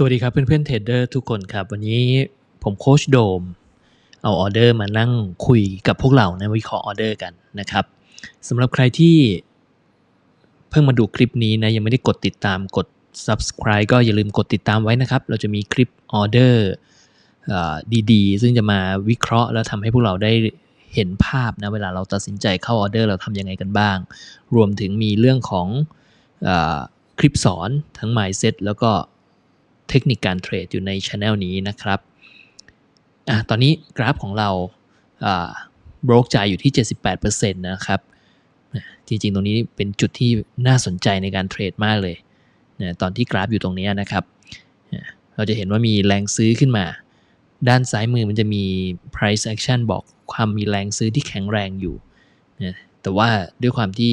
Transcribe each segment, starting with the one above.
สวัสดีครับเพื่อนๆเทรดเดอร์ทุกคนครับ วันนี้ผมโคชโดม เอาออเดอร์มานั่งคุยกับพวกเราในวิเคราะห์ออเดอร์กันนะครับสำหรับใครที่เพิ่งมาดูคลิปนี้นะยังไม่ได้กดติดตามกด subscribe ก็อย่าลืมกดติดตามไว้นะครับ เราจะมีคลิปออเดอร์ดีๆ ซึ่งจะมาวิเคราะห์แล้วทำให้พวกเราได้เห็นภาพนะเวลาเราตัดสินใจเข้าออเดอร์เราทำยังไงกันบ้าง รวมถึงมีเรื่องของอคลิปสอนทั้ง mindset แล้วก็ เทคนิคการเทรดอยู่ในช anel นี้นะครับอะตอนนี้กราฟของเราบรกจ่ายอยู่ที่ 78%นะครับจริงๆ ตรงนี้เป็นจุดที่น่าสนใจในการเทรดมากเลยนะตอนที่กราฟอยู่ตรงนี้นะครับ เราจะเห็นว่ามีแรงซื้อขึ้นมา ด้านซ้ายมือมันจะมี price action บอกความมีแรงซื้อที่แข็งแรงอยู่นะแต่ว่าด้วยความที่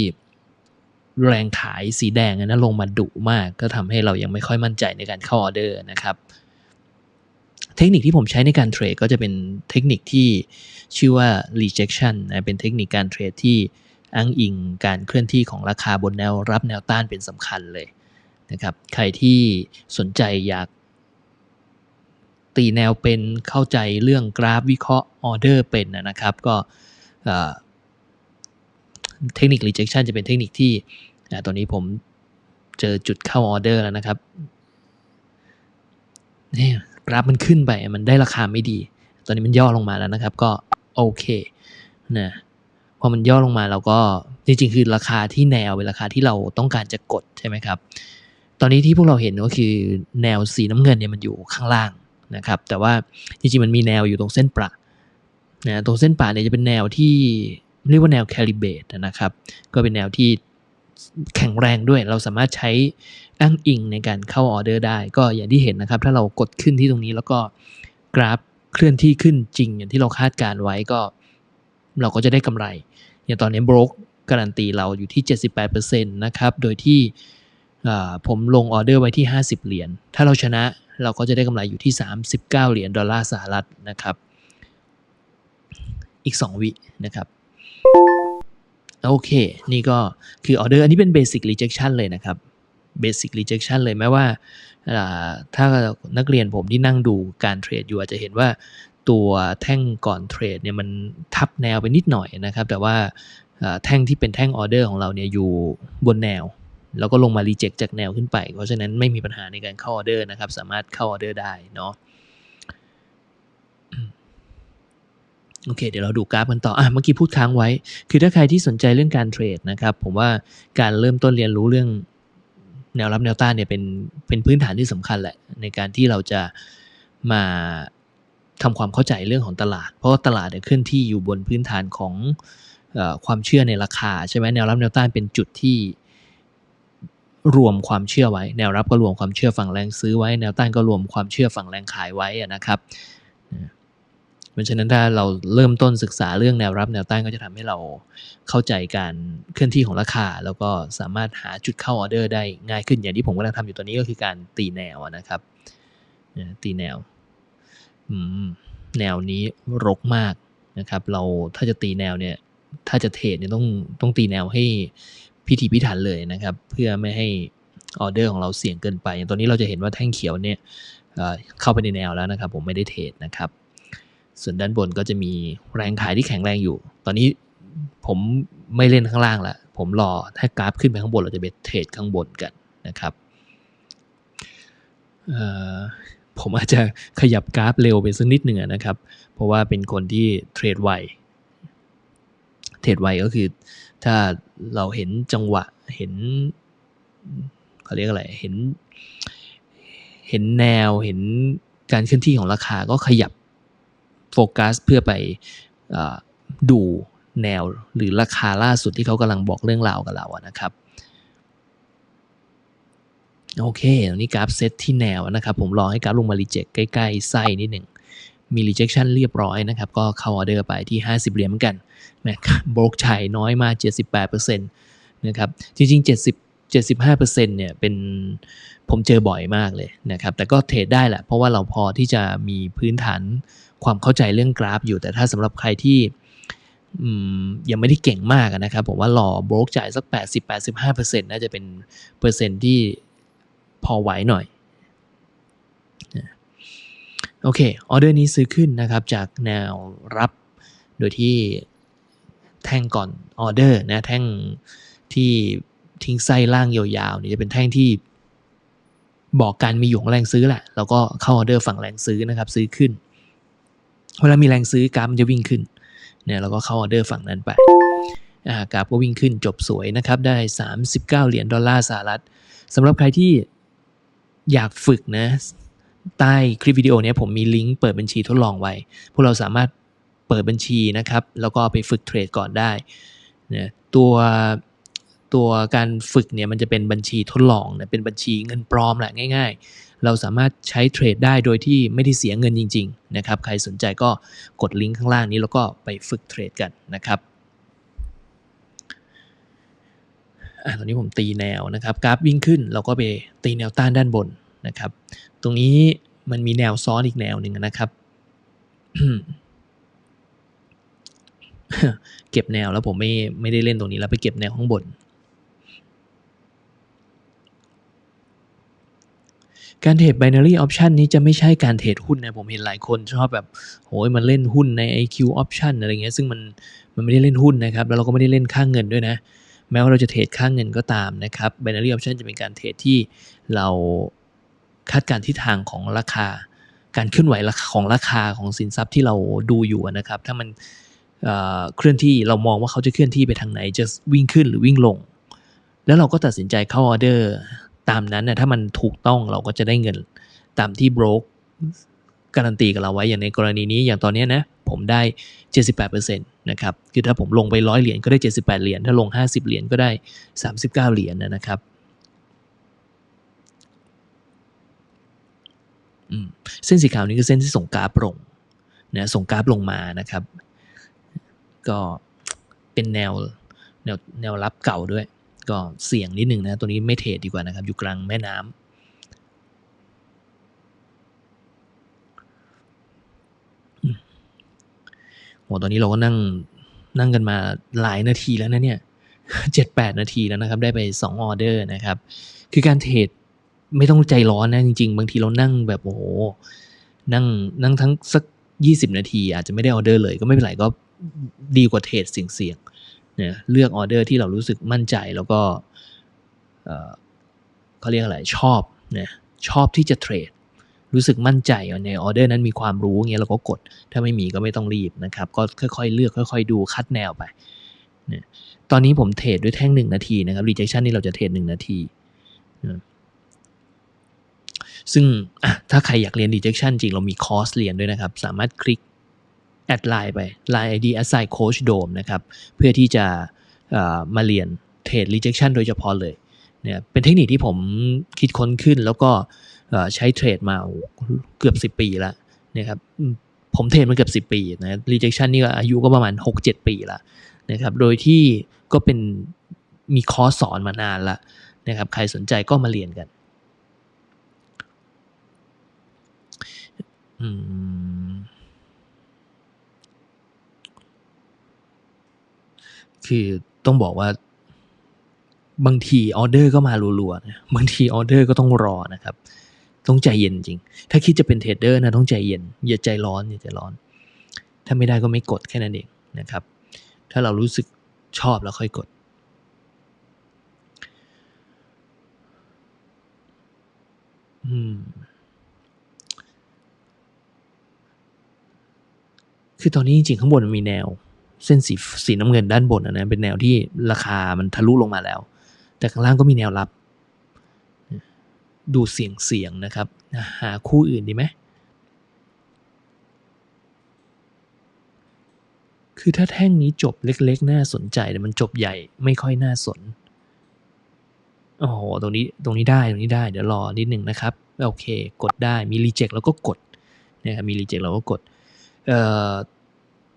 แรงขายสีแดงนะลงมาดุมาก ก็ทำให้เรายังไม่ค่อยมั่นใจในการเข้าออเดอร์นะครับเทคนิคที่ผมใช้ในการเทรดก็จะเป็นเทคนิคที่ชื่อว่า rejection นะเป็นเทคนิคการเทรดที่อ้างอิงการเคลื่อนที่ของราคาบนแนวรับแนวต้านเป็นสำคัญเลยนะครับใครที่สนใจอยากตีแนวเป็นเข้าใจเรื่องกราฟวิเคราะห์ออเดอร์เป็นนะครับ ก็ เทคนิค rejection จะเป็นเทคนิคที่ตอนนี้ผมเจอจุดเข้าออเดอร์แล้วนะครับนี่กราฟมันขึ้นไปมันได้ราคาไม่ดี ตอนนี้มันย่อลงมาแล้วนะครับ ก็โอเคนะพอมันย่อลงมาเราก็จริงๆคือราคาที่แนวเป็นราคาที่เราต้องการจะกดใช่ไหมครับ ตอนนี้ที่พวกเราเห็นก็คือแนวสีน้ำเงินเนี่ยมันอยู่ข้างล่างนะครับ แต่ว่าจริงๆมันมีแนวอยู่ตรงเส้นประนะตรงเส้นประเนี่ยจะเป็นแนวที่ เรียกว่าแนวแคลิเบตนะครับ ก็เป็นแนวที่แข็งแรงด้วย เราสามารถใช้อ้างอิงในการเข้าออเดอร์ได้ ก็อย่างที่เห็นนะครับ ถ้าเรากดขึ้นที่ตรงนี้แล้วก็กราฟเคลื่อนที่ขึ้นจริง อย่างที่เราคาดการไว้ก็ เราก็จะได้กำไร อย่างตอนนี้บรกการันตีเราอยู่ที่ 78%นะครับ โดยที่ผมลงออเดอร์ไว้ที่ 50 เหรียญ ถ้าเราชนะเราก็จะได้กำไรอยู่ที่ 39 เหรียญดอลลาร์สหรัฐนะครับ อีก 2 วินะครับ โอเค นี่ก็คือออเดอร์อันนี้เป็น Basic Rejection เลยนะครับ Basic Rejection เลยแม้ว่าถ้านักเรียนผมที่นั่งดูการเทรดอยู่อาจจะเห็นว่าตัวแท่งก่อนเทรดเนี่ยมันทับแนวไปนิดหน่อยนะครับ แต่ว่าแท่งที่เป็นแท่งออเดอร์ของเราเนี่ยอยู่บนแนว แล้วก็ลงมารีเจ็คจากแนวขึ้นไป เพราะฉะนั้นไม่มีปัญหาในการเข้าออเดอร์นะครับ สามารถเข้าออเดอร์ได้เนาะ โอเค เดี๋ยวเราดูกราฟกันต่ออะเมื่อกี้พูดค้างไว้ คือถ้าใครที่สนใจเรื่องการเทรดนะครับ ผมว่าการเริ่มต้นเรียนรู้เรื่องแนวรับแนวต้านเนี่ยเป็นเป็นพื้นฐานที่สำคัญแหละ ในการที่เราจะมาทำความเข้าใจเรื่องของตลาด เพราะว่าตลาดเนี่ยเคลื่อนที่อยู่บนพื้นฐานของอความเชื่อในราคาใช่ไหมแนวรับแนวต้านเป็นจุดที่รวมความเชื่อไว้ แนวรับก็รวมความเชื่อฝั่งแรงซื้อไว้ แนวต้านก็รวมความเชื่อฝั่งแรงขายไว้นะครับ เพราะฉะนั้นถ้าเราเริ่มต้นศึกษาเรื่องแนวรับแนวต้านก็จะทำให้เราเข้าใจการเคลื่อนที่ของราคา แล้วก็สามารถหาจุดเข้าออเดอร์ได้ง่ายขึ้นอย่างที่ผมกำลังทำอยู่ตอนนี้ก็คือการตีแนวนะครับตีแนวแนวนี้รกมากนะครับ เราถ้าจะตีแนวเนี่ย ถ้าจะเทรดเนี่ยต้องต้องตีแนวให้พิถีพิถันเลยนะครับ เพื่อไม่ให้ออเดอร์ของเราเสี่ยงเกินไปอย่างตอนนี้เราจะเห็นว่าแท่งเขียวเนี่ยเข้าไปในแนวแล้วนะครับ ผมไม่ได้เทรดนะครับ ส่วนด้านบนก็จะมีแรงขายที่แข็งแรงอยู่ ตอนนี้ผมไม่เล่นข้างล่างละผมรอถ้ากราฟขึ้นไปข้างบนเราจะไปเทรดข้างบนกันนะครับผมอาจจะขยับกราฟเร็วไปสักนิดหนึ่งนะครับ เพราะว่าเป็นคนที่เทรดไว เทรดไวก็คือถ้าเราเห็นจังหวะเห็นเขาเรียกอะไร เห็น เห็นแนวเห็นการเคลื่อนที่ของราคาก็ขยับ โฟกัสเพื่อไปดูแนวหรือราคาล่าสุดที่เขากำลังบอกเรื่องราวกับเราอะนะครับโอเคตอนนี้กราฟเซตที่แนวนะครับผมรอให้กราฟลงมารีเจ็คใกล้ๆไส้นิดหนึ่งมีรีเจ็คชันเรียบร้อยนะครับ ก็เข้าออเดอร์ไปที่ 50 เหรียญเหมือนกันนะโบรกชัยน้อยมา 78%นะครับ จริง ๆ 70 75%เนี่ยเป็นผมเจอบ่อยมากเลยนะครับ แต่ก็เทรดได้แหละ เพราะว่าเราพอที่จะมีพื้นฐาน ความเข้าใจเรื่องกราฟอยู่ แต่ถ้าสำหรับใครที่ยังไม่ได้เก่งมากนะครับ ผมว่ารอโบรกจ่ายสัก 80-85%น่าจะเป็นเปอร์เซ็นต์ที่พอไหวหน่อยโอเคออเดอร์นี้ซื้อขึ้นนะครับจากแนวรับโดยที่แท่งก่อนออเดอร์นะแท่งที่ทิ้งไส้ล่างยาวๆนี่จะเป็นแท่งที่บอกการมีอยู่ของแรงซื้อแหละแล้วก็เข้าออเดอร์ฝั่งแรงซื้อนะครับซื้อขึ้น เวลามีแรงซื้อกราฟมันจะวิ่งขึ้นเนี่ยเราก็เข้าออเดอร์ฝั่งนั้นไปอ่ากราฟก็วิ่งขึ้นจบสวยนะครับ ได้ 39 เหรียญดอลลาร์สหรัฐสำหรับใครที่อยากฝึกนะใต้คลิปวิดีโอนี้ผมมีลิงก์เปิดบัญชีทดลองไว้ พวกเราสามารถเปิดบัญชีนะครับ แล้วก็ไปฝึกเทรดก่อนได้นะตัวตัวการฝึกเนี่ยมันจะเป็นบัญชีทดลองนะเป็นบัญชีเงินปลอมแหละง่าย เราสามารถใช้เทรดได้โดยที่ไม่ได้เสียเงินจริงๆนะครับใครสนใจก็กดลิงก์ข้างล่างนี้แล้วก็ไปฝึกเทรดกันนะครับอะตอนนี้ผมตีแนวนะครับกราฟวิ่งขึ้นเราก็ไปตีแนวต้านด้านบนนะครับ ตรงนี้มันมีแนวซ้อนอีกแนวหนึ่งนะครับ เก็บแนวแล้วผมไม่ไม่ได้เล่นตรงนี้แล้วไปเก็บแนวข้างบน การเทรด binary option นี้จะไม่ใช่การเทรดหุ้นนะ ผมเห็นหลายคนชอบแบบโหยมันเล่นหุ้นใน IQ option อะไรเงี้ยซึ่งมันมันไม่ได้เล่นหุ้นนะครับ แล้วเราก็ไม่ได้เล่นค่างเงินด้วยนะ แม้ว่าเราจะเทรดค่างเงินก็ตามนะครับ binary option จะเป็นการเทรดที่เราคาดการณ์ทิศทางของราคา การเคลื่อนไหวของราคาของสินทรัพย์ที่เราดูอยู่นะครับ ถ้ามันเคลื่อนที่เรามองว่าเขาจะเคลื่อนที่ไปทางไหนจะวิ่งขึ้นหรือวิ่งลง แล้วเราก็ตัดสินใจเข้าออเดอร์ ตามนั้นนะถ้ามันถูกต้องเราก็จะได้เงินตามที่โบรกการันตีกับเราไว้อย่างในกรณีนี้อย่างตอนนี้นะผมได้ 78%นะครับคือถ้าผมลงไปร้อยเหรียญก็ได้ 78 เหรียญถ้าลง 50 เหรียญก็ได้ 39 เหรียญนะครับเส้นสีขาวนี้คือเส้นที่ส่งกราฟลงนะส่งกราฟลงมานะครับ ก็เป็นแนวแนวแนวรับเก่าด้วย ก็เสี่ยงนิดหนึ่งนะตัวนี้ไม่เทรดดีกว่านะครับ อยู่กลางแม่น้ำโหตอนนี้เราก็นั่งนั่งกันมาหลายนาทีแล้วนะเนี่ยเจ็ดแปดนาทีแล้วนะครับ ได้ไปสองออเดอร์นะครับ คือการเทรดไม่ต้องใจร้อนนะจริง ๆ บางทีเรานั่งแบบโอ้โหนั่งนั่งทั้งสักยี่สิบนาที อาจจะไม่ได้ออเดอร์เลยก็ไม่เป็นไรก็ดีกว่าเทรดเสี่ยงๆ เนี่ยเลือกออเดอร์ที่เรารู้สึกมั่นใจแล้วก็เขาเรียกอะไรชอบนีชอบที่จะเทรดรู้สึกมั่นใจในออเดอร์นั้นมีความรู้เงี้ยเราก็กด ถ้าไม่มีก็ไม่ต้องรีบนะครับก็ค่อยๆ เลือกค่อย ๆ ดูคัดแนวไปนตอนนี้ผมเทรดด้วยแท่งหนึ่งนาทีนะครับ rejection นี่เราจะเทรดหนึ่งนาทีซึ่งถ้าใครอยากเรียน rejection จริงเรามีคอร์สเรียนด้วยนะครับ สามารถคลิก แอดไลน์ไป line ID assign coach dome นะครับ เพื่อที่จะมาเรียนเทรด rejection โดยเฉพาะเลยเนี่ยเป็นเทคนิคที่ผมคิดค้นขึ้นแล้วก็ใช้เทรดมาเกือบ 10 ปีแล้วนะครับผมเทรดมาเกือบ10 ปีนะ rejection นี่ก็อายุก็ประมาณ 6-7 ปีแล้วนะครับโดยที่ก็เป็นมีคอร์สสอนมานานแล้วนะครับใครสนใจก็มาเรียนกัน อืม คือต้องบอกว่า บางทีออเดอร์ก็มารัวๆนะบางทีออเดอร์ก็ต้องรอนะครับ ต้องใจเย็นจริง ถ้าคิดจะเป็นเทรดเดอร์นะต้องใจเย็น อย่าใจร้อนอย่าใจร้อน ถ้าไม่ได้ก็ไม่กดแค่นั้นเองนะครับ ถ้าเรารู้สึกชอบแล้วค่อยกดอืมคือตอนนี้จริงๆข้างบนมันมีแนว เส้นสีสีน้ำเงินด้านบนนะเป็นแนวที่ราคามันทะลุลงมาแล้ว แต่ข้างล่างก็มีแนวรับ ดูเสียงเสียงนะครับ หาคู่อื่นดีไหมคือถ้าแท่งนี้จบเล็ก ๆ น่าสนใจแต่มันจบใหญ่ไม่ค่อยน่าสนโอ้โหตรงนี้ตรงนี้ได้ตรงนี้ได้เดี๋ยวรอนิดหนึ่งนะครับโอเค กดได้มีรีเจ็คแล้วก็กดนะครับมีรีเจ็คเราก็กด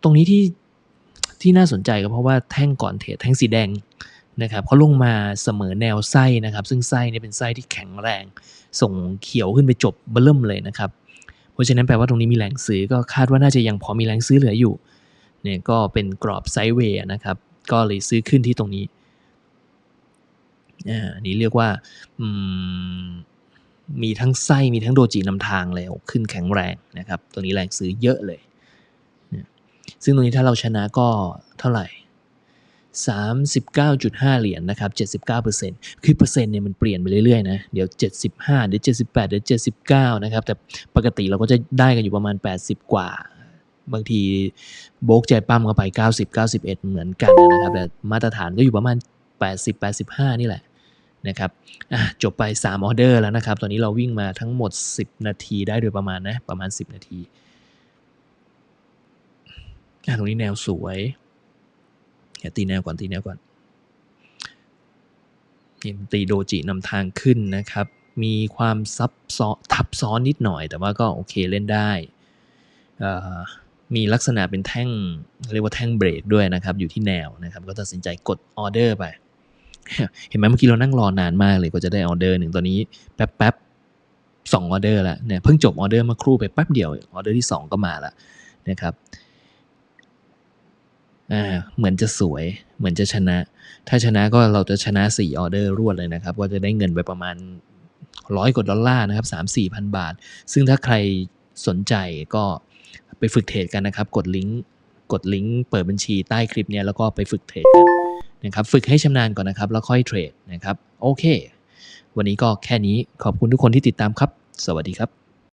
ตรงนี้ที่ ที่น่าสนใจก็เพราะว่าแท่งก่อนเทรดแท่งสีแดงนะครับเขาลงมาเสมอแนวไส้นะครับ ซึ่งไส้นี่เป็นไส้ที่แข็งแรง ส่งเขียวขึ้นไปจบเบิ่มเลยนะครับ เพราะฉะนั้นแปลว่าตรงนี้มีแรงซื้อก็คาดว่าน่าจะยังพอมีแรงซื้อเหลืออยู่เนี่ยก็เป็นกรอบไซด์เวย์นะครับ ก็เลยซื้อขึ้นที่ตรงนี้อ่านี่เรียกว่ามีทั้งไส้มีทั้งโดจินำทางเลยโอ้ขึ้นแข็งแรงนะครับ ตัวนี้แรงซื้อเยอะเลย ซึ่งตรงนี้ถ้าเราชนะก็เท่าไหร่ 39.5 เหรียญนะครับ 79%คือเปอร์เซ็นต์เนี่ยมันเปลี่ยนไปเรื่อยๆนะเดี๋ยว 75เดี๋ยว78เดี๋ยว79 นะครับ แต่ปกติเราก็จะได้กันอยู่ประมาณ 80 กว่า บางทีโบกใจปั้มก็ไป 90 91 เหมือนกันนะครับ แต่มาตรฐานก็อยู่ประมาณ 80 85 นี่แหละนะครับจบไป 3 ออเดอร์แล้วนะครับ ตอนนี้เราวิ่งมาทั้งหมด 10 นาทีได้โดยประมาณนะ ประมาณ 10 นาที ตรงนี้แนวสวยเหตีแนวก่อนตีแนวก่อนนี่ตีโดจินำทางขึ้นนะครับ มีความซับซ้อนทับซ้อนนิดหน่อย แต่ว่าก็โอเคเล่นได้มีลักษณะเป็นแท่งเรียกว่าแท่งเบรกด้วยนะครับ อยู่ที่แนวนะครับ ก็ตัดสินใจกดออเดอร์ไป เห็นไหมเมื่อกี้เรานั่งรอนานมากเลยกว่าจะได้ออเดอร์หนึ่งตอนนี้แป๊บแป๊บสองออเดอร์ล้วเนี่ยเพิ่งจบออเดอร์มาครู่ไปแป๊บเดียวออเดอร์ที่สองก็มาล้วนะครับ อ่าเหมือนจะสวย เหมือนจะชนะ ถ้าชนะก็เราจะชนะสี่ออเดอร์รวดเลยนะครับ ก็จะได้เงินไปประมาณร้อยกว่าดอลลาร์นะครับสามสี่พันบาท ซึ่งถ้าใครสนใจก็ไปฝึกเทรดกันนะครับ กดลิงก์กดลิงก์เปิดบัญชีใต้คลิปเนี้ยแล้วก็ไปฝึกเทรดกันนะครับ ฝึกให้ชำนาญก่อนนะครับ แล้วค่อยเทรดนะครับ โอเค วันนี้ก็แค่นี้ขอบคุณทุกคนที่ติดตามครับ สวัสดีครับ